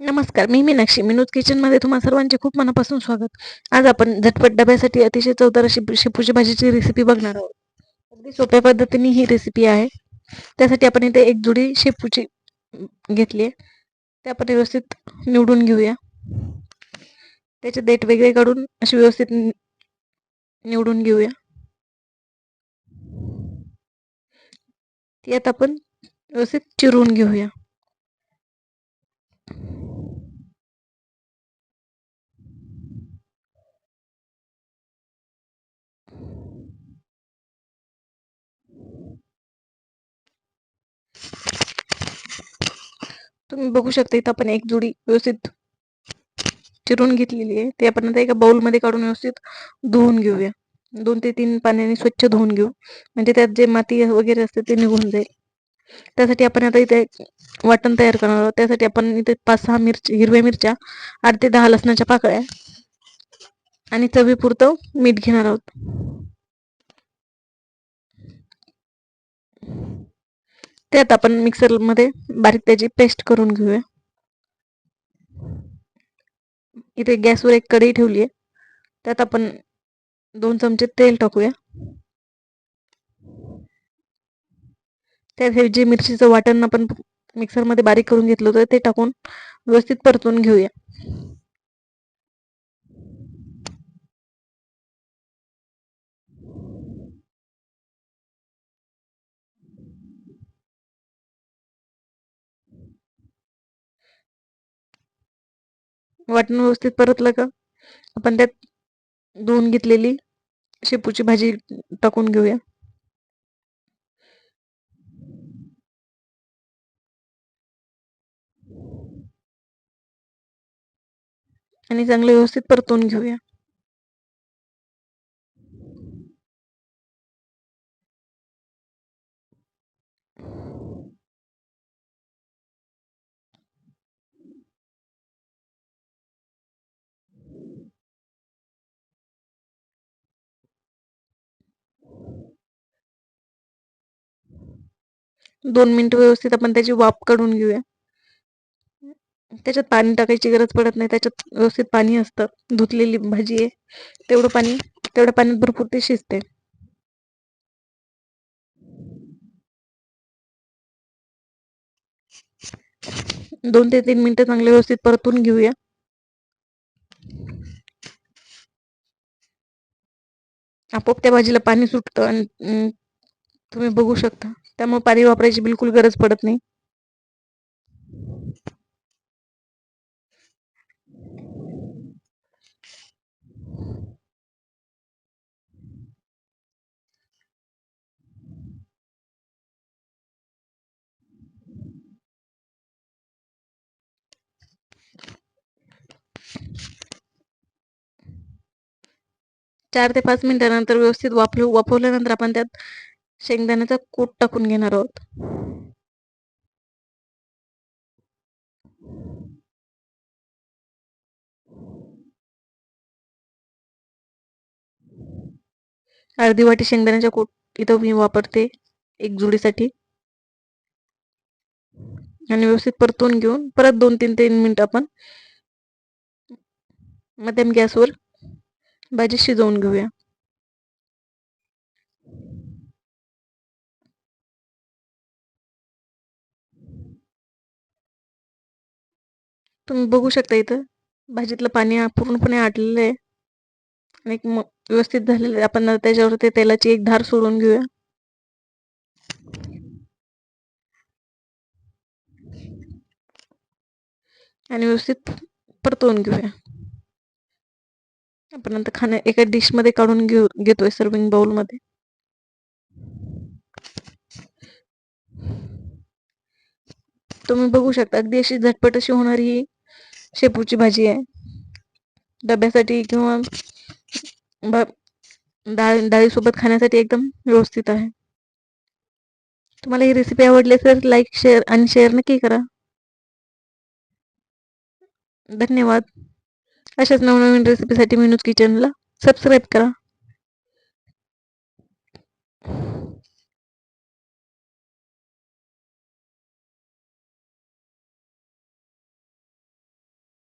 नमस्कार मी मीनाक्षी. मिनूज किचनमध्ये तुम्हा सर्वांचे खूप मनापासून स्वागत. आज आपण झटपट डब्यासाठी अतिशय चवदार अशी शेपूची भाजीची रेसिपी बघणार आहोत. अगदी सोप्या पद्धतीने ही रेसिपी आहे. त्यासाठी आपण इथे एक जुडी शेपूची घेतली आहे. ते आपण व्यवस्थित निवडून घेऊया. त्याचे देठ वेगळे काढून अशी व्यवस्थित निवडून घेऊया. ती आता आपण व्यवस्थित चिरून घेऊया. तुम्ही बघू शकता इथं आपण एक जोडी व्यवस्थित चिरून घेतलेली आहे. ते आपण आता एका बाउलमध्ये काढून व्यवस्थित धुवून घेऊया. दोन ते तीन पाण्याने स्वच्छ धुवून घेऊ. म्हणजे त्यात जे माती वगैरे असते ते निघून जाईल. त्यासाठी आपण आता इथे वाटण तयार करणार आहोत. त्यासाठी आपण इथे पाच सहा मिरची हिरव्या मिरच्या आठ ते दहा लसणाच्या पाकळ्या आणि चवीपुरतं मीठ घेणार आहोत. त्यात आपण मिक्सरमध्ये बारीक त्याची पेस्ट करून घेऊया. इथे गॅसवर एक कढई ठेवली आहे त्यात आपण दोन चमचे तेल टाकूया. त्यात हे जे मिरचीचं वाटण आपण मिक्सरमध्ये बारीक करून घेतलं होतं ते टाकून व्यवस्थित परतून घेऊया. वाटण व्यवस्थित परतलं का? आपण त्यात धुवून घेतलेली शेपूची भाजी टाकून घेऊया. आणि चांगलं व्यवस्थित परतून घेऊया. दोन मिनिट व्यवस्थित आपण त्याची वाफ काढून घेऊया. त्याच्यात पाणी टाकायची गरज पडत नाही. त्याच्यात व्यवस्थित पाणी असतं. धुतलेली भाजी आहे. तेवढं पाणी तेवढ्या पाण्यात भरपूर ते शिजते. दोन ते तीन मिनिटं चांगले व्यवस्थित परतून घेऊया. आपोआप त्या भाजीला पाणी सुटतं आणि तुम्ही बघू शकता. त्यामुळे पाणी वापरायची बिलकुल गरज पडत नाही. चार ते पाच मिनिटानंतर व्यवस्थित वापरू वापरल्यानंतर आपण त्यात शेंगदाण्याचा कूट टाकून घेणार आहोत. अर्धी वाटी शेंगदाण्याचा कूट इथं मी वापरते एक जुडीसाठी. आणि व्यवस्थित परतून घेऊन परत दोन तीन तीन मिनिट आपण मध्यम गॅसवर भाजी शिजवून घेऊया. तुम्ही बघू शकता इथं भाजीतलं पाणी पूर्णपणे आटलेलं आहे. आणि व्यवस्थित झालेलं आहे. आपण त्याच्यावर ते तेलाची एक धार सोडून घेऊया. आणि व्यवस्थित परतवून घेऊया. आपण नंतर खाण्या एका डिशमध्ये काढून घेऊ घेतोय सर्विंग बाउलमध्ये तुम्ही बघू शकता अगदी अशी झटपट अशी होणारी ही शेपूची भाजी आहे. डब्यासाठी किंवा डाळ, डाळीसोबत खाण्यासाठी एकदम व्यवस्थित आहे. तुम्हाला ही रेसिपी आवडली तर लाईक शेअर आणि शेअर नक्की करा. धन्यवाद. अशाच नवनवीन रेसिपीसाठी न्यूज़ किचनला सबस्क्राईब करा.